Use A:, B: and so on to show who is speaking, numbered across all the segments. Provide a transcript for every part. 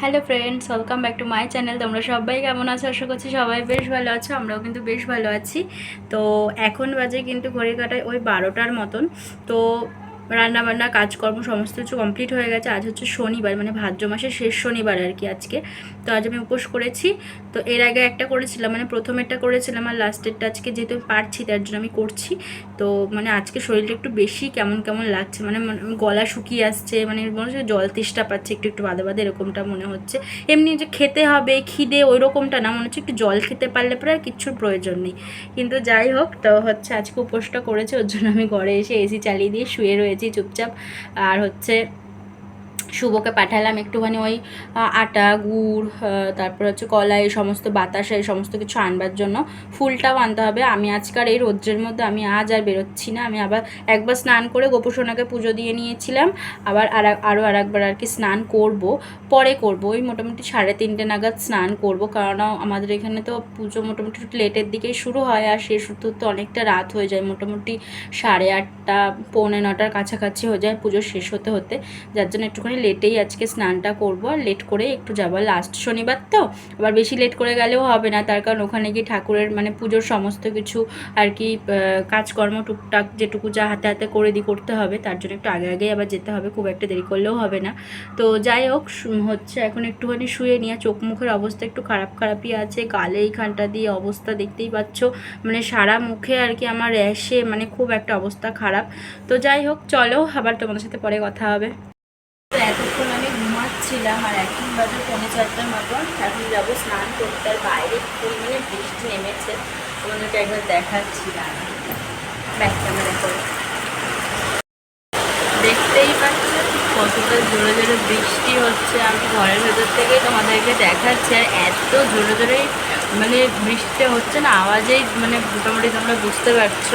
A: Hello friends welcome back to my channel তোমরা সবাই কেমন আছো? আশা করছি সবাই বেশ ভালো আছো, আমরাও কিন্তু বেশ ভালো আছি। তো এখন বাজে কিন্তু ঘড়ি কাটায় ওই বারোটার মতন। তো রান্নাবান্না, কাজকর্ম সমস্ত কিছু কমপ্লিট হয়ে গেছে। আজ হচ্ছে শনিবার মানে ভাদ্র মাসের শেষ শনিবার আর কি আজকে। তো আজ আমি উপোস করেছি। তো এর আগে একটা করেছিলাম মানে প্রথমেরটা করেছিলাম আর লাস্টেরটা আজকে যেহেতু পারছি তার জন্য আমি করছি। তো মানে আজকে শরীরটা একটু বেশি কেমন কেমন লাগছে, মনে- গলা শুকিয়ে আসছে মানে মনে হচ্ছে জল তেষ্টা পাচ্ছে, একটু একটু বাদে বাদে এরকমটা মনে হচ্ছে। এমনি যে খেতে হবে, খিদে ওই রকমটা না, মনে হচ্ছে একটু জল খেতে পারলে পরে আর কিচ্ছুর প্রয়োজন নেই। কিন্তু যাই হোক, তো হচ্ছে আজকে উপোসটা করেছে, ওর জন্য আমি ঘরে এসে এসি চালিয়ে দিয়ে শুয়ে রয়েছি চুপচাপ। আর হচ্ছে শুভকে পাঠালাম একটুখানি ওই আটা, গুড় তারপর হচ্ছে কলা এই সমস্ত বাতাসা, এই সমস্ত কিছু আনবার জন্য ফুলটাও আনতে হবে। আমি আজকাল এই রৌদ্রের মধ্যে আমি আজ আর বেরোচ্ছি না। আমি আবার একবার স্নান করে গোপুসোনাকে পুজো দিয়ে নিয়েছিলাম। আবার আর আরও আর একবার আর কি স্নান করব, পরে করব। ওই মোটামুটি সাড়ে তিনটে নাগাদ স্নান করব। কারণ আমাদের এখানে তো পুজো মোটামুটি লেটের দিকেই শুরু হয়। আর শেষ হতে হতে অনেকটা রাত হয়ে যায়। মোটামুটি সাড়ে আটটা, পৌনে নটার কাছাকাছি হয়ে যায় পুজো শেষ হতে হতে। যার জন্য একটুখানি লেটেই আজকে স্নানটা করব, আর লেট করে একটু যাব। লাস্ট শনিবার তো, আবার বেশি লেট করে গেলেও হবে না, তার কারণ ওখানে গিয়ে ঠাকুরের মানে পুজোর সমস্ত কিছু আর কি কাজকর্ম টুকটাক যেটুকু যা হাতে হাতে করে দিই করতে হবে, তার জন্য একটু আগে আগেই আবার যেতে হবে, খুব একটা দেরি করলেও হবে না। তো যাই হোক হচ্ছে এখন একটুখানি শুয়ে নিয়ে চোখ মুখের অবস্থা একটু খারাপ খারাপই আছে, গালে এইখানটা দিয়ে অবস্থা দেখতেই পাচ্ছ মানে সারা মুখে আর কি আমার র্যাশে মানে খুব একটা অবস্থা খারাপ। তো যাই হোক, চলো আবার তোমাদের সাথে পরে কথা হবে। এতক্ষণ আমি ঘুমাচ্ছিলাম আর এখন বাজে পৌনে চারটার মতন। এখন যাব স্নান করতে আর বাইরে পরিমাণে বৃষ্টি নেমেছে। তোমাদেরকে একবার দেখাচ্ছি দেখতেই পাচ্ছ কতটা জোরে জোরে বৃষ্টি হচ্ছে। আমি ঘরের ভেতর থেকেই তোমাদেরকে দেখাচ্ছি। আর এত জোরে জোরে মানে বৃষ্টিটা হচ্ছে না, আওয়াজেই মানে মোটামুটি তোমরা বুঝতে পারছ।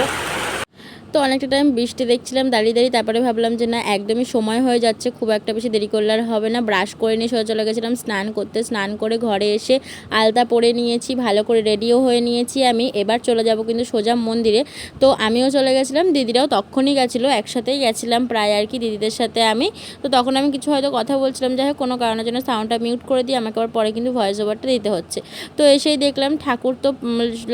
B: তো অনেকটা টাইম বৃষ্টি দেখছিলাম, দাঁড়িয়ে দাঁড়িয়ে তারপরে ভাবলাম যে না, একদমই সময় হয়ে যাচ্ছে, খুব একটা বেশি দেরি করলে আর হবে না। ব্রাশ করে নিয়ে সোজা চলে গেছিলাম, স্নান করতে, স্নান করে ঘরে এসে আলতা পরে নিয়েছি, ভালো করে রেডিও হয়ে নিয়েছি আমি। এবার চলে যাব কিন্তু সোজা মন্দিরে। তো আমিও চলে গেছিলাম, দিদিরাও তখনই গেছিল, একসাথেই গেছিলাম প্রায় আর কি দিদিদের সাথে আমি। তো তখন আমি কিছু হয়তো কথা বলছিলাম, যাই হোক, কোনো কারণের জন্য সাউন্ডটা মিউট করে দিয়ে আমাকে আবার পরে কিন্তু ভয়েস ওভারটা দিতে হচ্ছে। তো এসেই দেখলাম ঠাকুর তো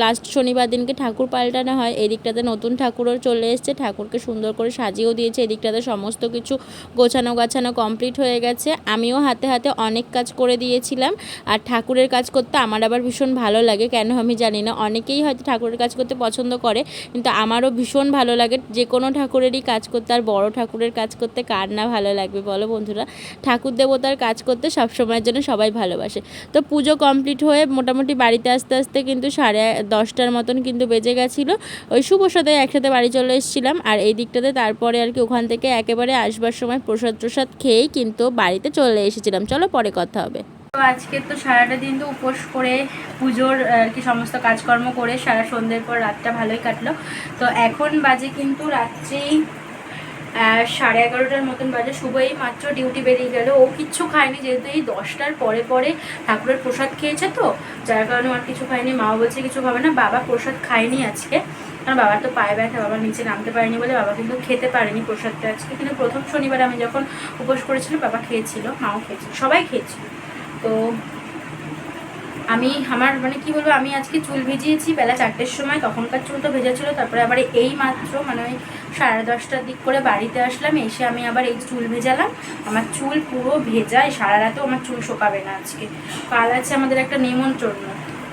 B: লাস্ট শনিবার দিনকে ঠাকুর পাল্টানো হয় এই দিকটাতে নতুন ঠাকুরও চলে এসেছে। ঠাকুরকে সুন্দর করে সাজিয়েও দিয়েছে। এদিকটাতে সমস্ত কিছু গোছানো গাছানো কমপ্লিট হয়ে গেছে। আমিও হাতে হাতে অনেক কাজ করে দিয়েছিলাম। আর ঠাকুরের কাজ করতে আমার আবার ভীষণ ভালো লাগে। কেন আমি জানি না। অনেকেই হয়তো ঠাকুরের কাজ করতে পছন্দ করে, কিন্তু আমারও ভীষণ ভালো লাগে। যে কোনো ঠাকুরেরই কাজ করতে আর বড় ঠাকুরের কাজ করতে কার না ভালো লাগবে বলো বন্ধুরা? ঠাকুর দেবতার কাজ করতে সবসময়ের জন্য সবাই ভালোবাসে। তো পুজো কমপ্লিট হয়ে মোটামুটি বাড়িতে আসতে আসতে কিন্তু সাড়ে দশটার মতন কিন্তু বেজে গেছিল। ওই শুভ সাথে একসাথে বাড়ি চলে এসেছিলাম আর এই দিকটাতে তারপরে আর কি ওখান থেকে একেবারে আসবার সময় প্রসাদ প্রসাদ খেয়েই কিন্তু বাড়িতে চলে এসেছিলাম। চলো পরে কথা হবে।
A: তো আজকে তো সারাটা দিন তো উপোস করে পুজোর আর কি সমস্ত কাজকর্ম করে সারা সন্ধ্যের পর রাতটা ভালোই কাটলো। তো এখন বাজে কিন্তু রাত্রি সাড়ে এগারোটার মতন বাজে। শুভই মাত্র ডিউটি বেরিয়ে গেল। ও কিচ্ছু খায়নি যেহেতু এই দশটার পরে পরে ঠাকুরের প্রসাদ খেয়েছে তো, যার কারণে আর কিছু খায়নি। মাও বলছে কিছু খাবে না। বাবা প্রসাদ খায়নি আজকে। কারণ বাবার তো পায়ে ব্যথা বাবা নিচে নামতে পারেনি বলে বাবা কিন্তু খেতে পারেনি প্রসাদটা আজকে। কিন্তু প্রথম শনিবার আমি যখন উপোস করেছিলাম বাবা খেয়েছিল, মাও খেয়েছিল, সবাই খেয়েছিল। তো আমি আমার মানে কি বলব, আমি আজকে চুল ভিজিয়েছি, বেলা চারটের সময়, তখনকার চুল তো ভেজা ছিল তারপরে আবার এই মাত্র মানে ওই সাড়ে দশটার দিক করে বাড়িতে আসলাম, এসে আমি আবার এই চুল ভেজালাম। আমার চুল পুরো ভেজা এই সারা রাতেও আমার চুল শোকাবে না আজকে। কাল আছে আমাদের একটা নেমন্ত্রণ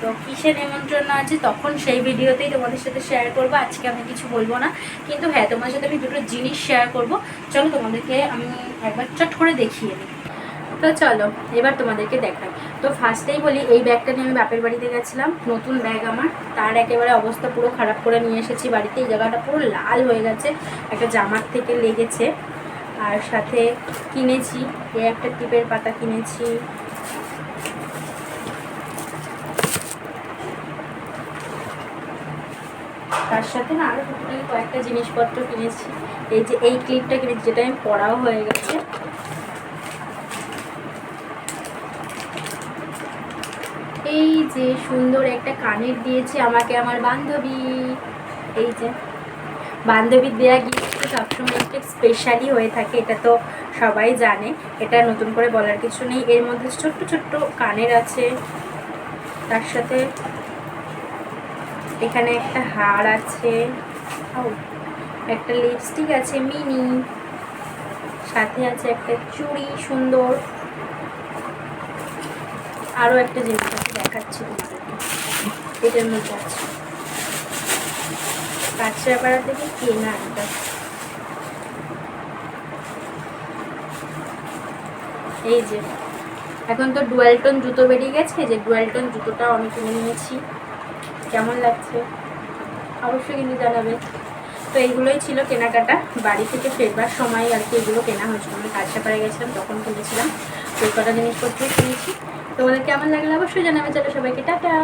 A: তো কিসের নেমন্ত্রণ আছে? তখন সেই ভিডিওতেই তোমাদের সাথে শেয়ার করব। আজকে আমি কিছু বলব না। কিন্তু হ্যাঁ তোমাদের সাথে আমি দুটো জিনিস শেয়ার করব। চলো তোমাদেরকে আমি একবার চট করে দেখিয়ে নিই তো চলো, এবার তোমাদেরকে দেখাই। তো ফার্স্টেই বলি, এই ব্যাগটা নিয়ে আমি বাপের বাড়িতে গেছিলাম। নতুন ব্যাগ আমার। তার একেবারে অবস্থা পুরো খারাপ করে নিয়ে এসেছি বাড়িতে। এই জায়গাটা পুরো লাল হয়ে গেছে। একটা জামার থেকে লেগেছে। আর সাথে কিনেছি এ একটা টিপের পাতা কিনেছি। তার সাথে না আরও টুকটাকি কয়েকটা জিনিসপত্র কিনেছি। এই যে এই ক্লিপটা কিনেছি, যেটা আমি পড়াও হয়ে গেছে। এই যে সুন্দর একটা কানের দিয়েছে আমাকে আমার বান্ধবী। এই যে বান্ধবীর দেয়া গিফট সবসময় একটু স্পেশালি হয়ে থাকে, এটা তো সবাই জানে। এটা নতুন করে বলার কিছু নেই। এর মধ্যে ছোট্ট ছোট্ট কানের আছে। তার সাথে এখানে একটা হার আছে। একটা লিপস্টিক আছে মিনি সাথে আছে একটা চুড়ি সুন্দর। আরও একটা জিনিস আছে, দেখাচ্ছি এটার মধ্যে আছে। কাঁচরাপাড়া থেকে কেনা এটা? এই যে, এখন তো ডুয়েলটন জুতো বেরিয়ে গেছে যে ডুয়েলটন জুতোটা আমি কিনে নিয়েছি। কেমন লাগছে? অবশ্যই কিন্তু জানাবেন তো এইগুলোই ছিল কেনাকাটা। বাড়ি থেকে ফেরবার সময় আর কি এগুলো কেনা হয়েছিল। আমি কাছাপাড়ে গেছিলাম, তখন কিনেছিলাম। তো কটা জিনিসপত্রই কিনেছি। তোমাদের কেমন লাগল অবশ্যই জানাবে। চলো সবাইকে, টাটা!